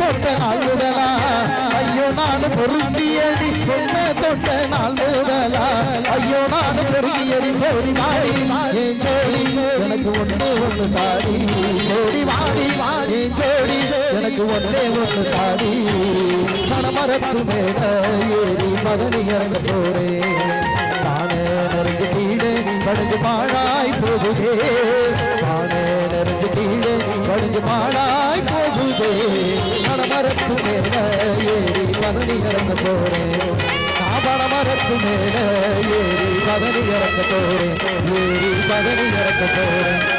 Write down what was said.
தொட்ட நாள் முதலா. ஐயோ நான் பொருந்தியடி என்ன தொட்ட நாள் முதலா. ஐயோ நான் பொருந்தியடி ஜோடி மாடி என் ஜோடி எனக்கு ஒன்று ஒன்று தாடி. ஜோடி மாடி என் ஜோடி எனக்கு ஒன்றே ஒன்று தாடி. மனமரத்து மேல ஏறி மகனி இறங்க போறேன். நானே நெருஞ்சு கீழே படுஞ்சு பாழாய் போகுதே. படுஞ்சு பாழாய் போகுதே. பணமரத்து மேல ஏறி பதனி இறங்க போறேன் நான் பணமரத்து மேல ஏறி பதனி இறங்க போறேன் ஏறி பதனி இறங்க போறேன்